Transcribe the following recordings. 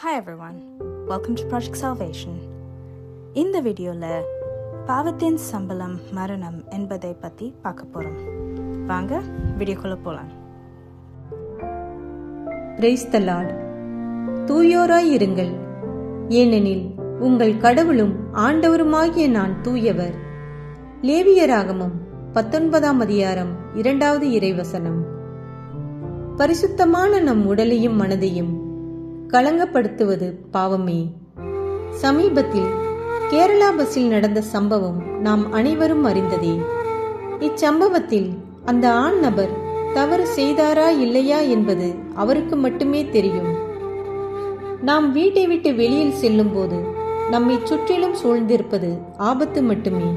Hi everyone, welcome to Project Salvation. இந்த வீடியோவில் பாவத்தின் சம்பளம் மரணம் என்பதை பற்றி பார்க்க போகிறோம் வாங்க வீடியோக்குள்ளே போகலாம் பிரைஸ் த லார்ட் தூயோராய் இருங்கள். ஏனெனில் உங்கள் கடவுளும் ஆண்டவருமாகிய நான் தூயவர். லேவியராகமும் பத்தொன்பதாம் அதிகாரம் இரண்டாவது இறைவசனம். பரிசுத்தமான நம் உடலையும் மனதையும் களங்கப்படுத்துவது பாவமே. சமீபத்தில் கேரளா பஸ்ஸில் நடந்த சம்பவம் நாம் அனைவரும் அறிந்ததே. இச்சம்பவத்தில் அந்த ஆண் நபர் தவறு செய்தாரா இல்லையா என்பது அவருக்கு மட்டுமே தெரியும். நாம் வீட்டை விட்டு வெளியில் செல்லும்போது நம்மை சுற்றிலும் சூழ்ந்திருப்பது ஆபத்து மட்டுமே.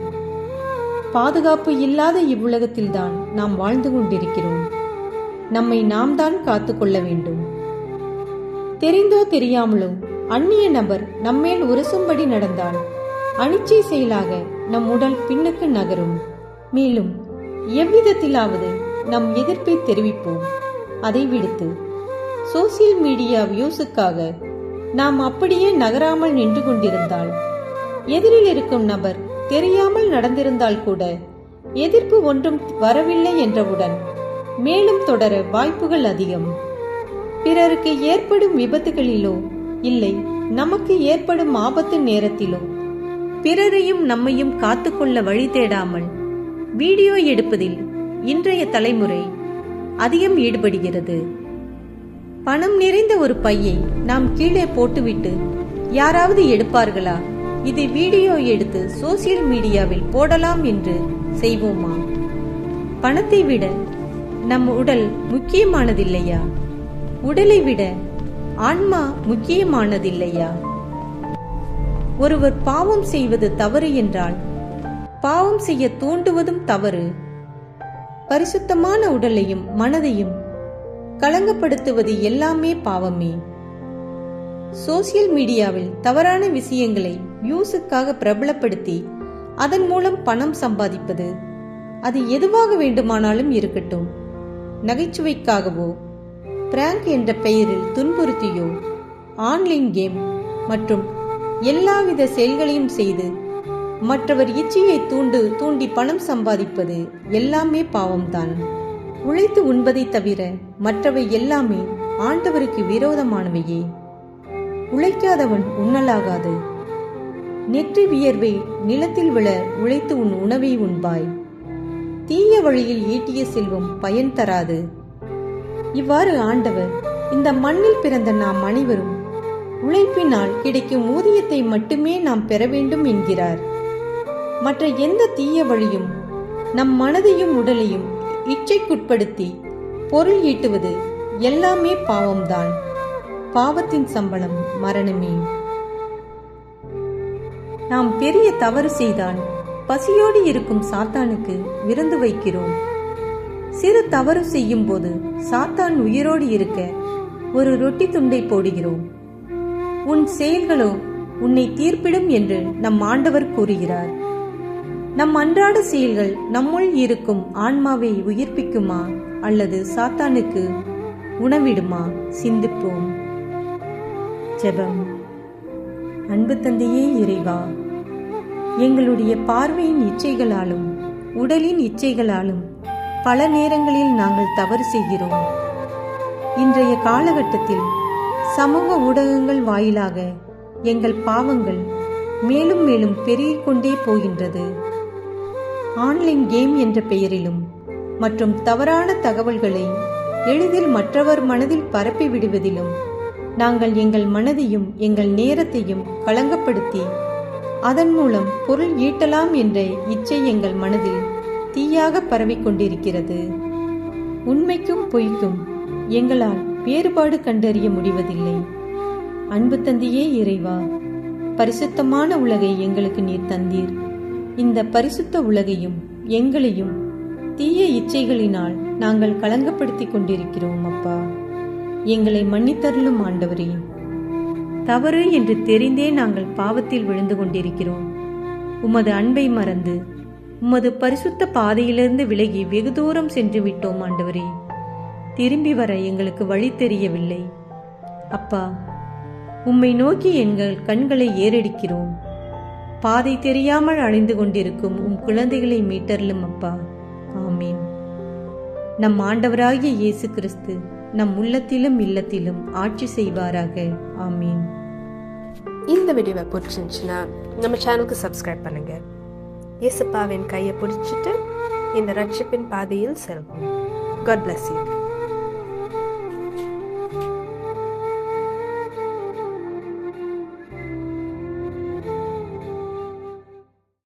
பாதுகாப்பு இல்லாத இவ்வுலகத்தில்தான் நாம் வாழ்ந்து கொண்டிருக்கிறோம். நம்மை நாம் தான் காத்து கொள்ள வேண்டும். தெரிந்தோ தெரியாமலோ அந்நிய நபர் நம்மேல் உரசும்படி நடந்தால் அனிச்சை செயலாக நம் உடல் பின்னுக்கு நகரும். மேலும் எவ்விதத்திலாவது நம் எதிர்ப்பை தெரிவிப்போம். அதை விடுத்து சோசியல் மீடியா வியூஸுக்காக நாம் அப்படியே நகராமல் நின்று கொண்டிருந்தால் எதிரில் இருக்கும் நபர் தெரியாமல் நடந்திருந்தால் கூட எதிர்ப்பு ஒன்றும் வரவில்லை என்றவுடன் மேலும் தொடர வாய்ப்புகள் அதிகம். பிறருக்கு ஏற்படும் விபத்துகளிலோ இல்லை நமக்கு ஏற்படும் ஆபத்து நேரத்திலோ. பிறரையும் நம்மையும் காத்துக்கொள்ள வழி தேடாமல் வீடியோ எடுப்பதில் இன்றைய தலைமுறை அதிகம் ஈடுபடுகிறது. பணம் நிறைந்த ஒரு பையை நாம் கீழே போட்டுவிட்டு யாராவது எடுப்பார்களா? இது வீடியோ எடுத்து சோசியல் மீடியாவில் போடலாம் என்று செய்வோமா? பணத்தை விட நம் உடல் முக்கியமானதில்லையா? உடலை விட ஆன்மா முக்கியமானதில்லையா? ஒருவர் பாவம் செய்வது தவறு என்றால் பாவம் செய்ய தூண்டுவதும் தவறு. பரிசுத்தமான உடலையும் மனதையும் களங்கப்படுத்துவது எல்லாமே பாவமே. சோசியல் மீடியாவில் தவறான விஷயங்களை வியூஸுக்காக பிரபலப்படுத்தி அதன் மூலம் பணம் சம்பாதிப்பது அது எதுவாக வேண்டுமானாலும் இருக்கட்டும். நகைச்சுவைக்காகவோ பிராங்க் என்ற பெயரில் துன்புறுத்தியோ? ஆன்லைன் கேம் மற்றும் எல்லாவித செயல்களையும் செய்து மற்றவர் இச்சையை தூண்டு தூண்டி பணம் சம்பாதிப்பது எல்லாமே பாவம்தான். உழைத்து உண்பதை தவிர மற்றவை எல்லாமே ஆண்டவருக்கு விரோதமானவையே. உழைக்காதவன் உண்ணலாகாது. நெற்றி வியர்வை நிலத்தில் விழ உழைத்து உன் உணவை உண்பாய். தீய வழியில் ஈட்டிய செல்வம் பயன் தராது. இவ்வாறு ஆண்டவர் இந்த மண்ணில் பிறந்த நாம் அனைவரும் உழைப்பினால் கிடைக்கும் ஊதியத்தை மட்டுமே நாம் பெற வேண்டும் என்கிறார். மற்ற எந்த தீய வழியும் நம் மனதையும் உடலையும் இச்சைக்குட்படுத்தி பொருள் ஈட்டுவது எல்லாமே பாவம்தான். பாவத்தின் சம்பளம் மரணமே. நாம் பெரிய தவறு செய்தால் பசியோடு இருக்கும் சாத்தானுக்கு விருந்து வைக்கிறோம். சிறு தவறு செய்யும் போது சாத்தான் உயிரோடு இருக்க ஒரு ரொட்டி துண்டை போடுகிறோம். உன் செயல்களோ உன்னை தீர்ப்பிடும் என்று நம் ஆண்டவர் கூறுகிறார். நம் அன்றாட செயல்கள் நம்முள் இருக்கும் ஆன்மாவை உயிர்ப்பிக்குமா அல்லது சாத்தானுக்கு உணவிடுமா? சிந்திப்போம். ஜெபம். அன்பு தந்தையே இறைவா எங்களுடைய பார்வையின் இச்சைகளாலும் உடலின் இச்சைகளாலும் பல நேரங்களில் நாங்கள் தவறு செய்கிறோம். இன்றைய காலகட்டத்தில் சமூக ஊடகங்கள் வாயிலாக எங்கள் பாவங்கள் மேலும் மேலும் பெருகிக் கொண்டே போகின்றது. ஆன்லைன் கேம் என்ற பெயரிலும் மற்றும் தவறான தகவல்களை எளிதில் மற்றவர் மனதில் பரப்பி விடுவதிலும் நாங்கள் எங்கள் மனதையும் எங்கள் நேரத்தையும் களங்கப்படுத்தி அதன் மூலம் பொருள் ஈட்டலாம் என்ற இச்சை எங்கள் மனதில் தீயாக பரவிக் கொண்டிருக்கிறது உண்மைக்கும் பொய்க்கும் எங்களால் வேறுபாடு கண்டறிய முடிவதில்லை. அன்பு தந்தையே இறைவா பரிசுத்தமான உலகை எங்களுக்கு நீர் தந்தீர். இந்த பரிசுத்த உலகையும் எங்களையும் தீய இச்சைகளினால் நாங்கள் களங்கப்படுத்திக் கொண்டிருக்கிறோம் அப்பா. எங்களை மன்னித்தருளும் ஆண்டவரே. தவறு என்று தெரிந்தே நாங்கள் பாவத்தில் விழுந்து கொண்டிருக்கிறோம். உமது அன்பை மறந்து உமது பரிசுத்த பாதையிலிருந்து விலகி வெகு தூரம் சென்று விட்டோம் ஆண்டவரே. திரும்பி வர எங்களுக்கு வழி தெரியவில்லை. அப்பா உம்மை நோக்கி எங்கள் கண்களை ஏறெடுக்கிறோம். பாதை தெரியாமல் அழிந்து கொண்டிருக்கும் உம் குழந்தைகளை மீட்டர்லும் அப்பா. ஆமீன். நம் ஆண்டவராகிய இயேசு கிறிஸ்து நம் உள்ளத்திலும் இல்லத்திலும் ஆட்சி செய்வாராக. ஆமீன். இந்த வீடியோவை பிடிச்சிருந்துச்சுன்னா நம்ம சேனலுக்கு சப்ஸ்கிரைப் பண்ணுங்கள் இயேசுப்பாவின் கையை பிடிச்சிட்டு இந்த ரட்சிப்பின் பாதையில் செல்வோம். God bless you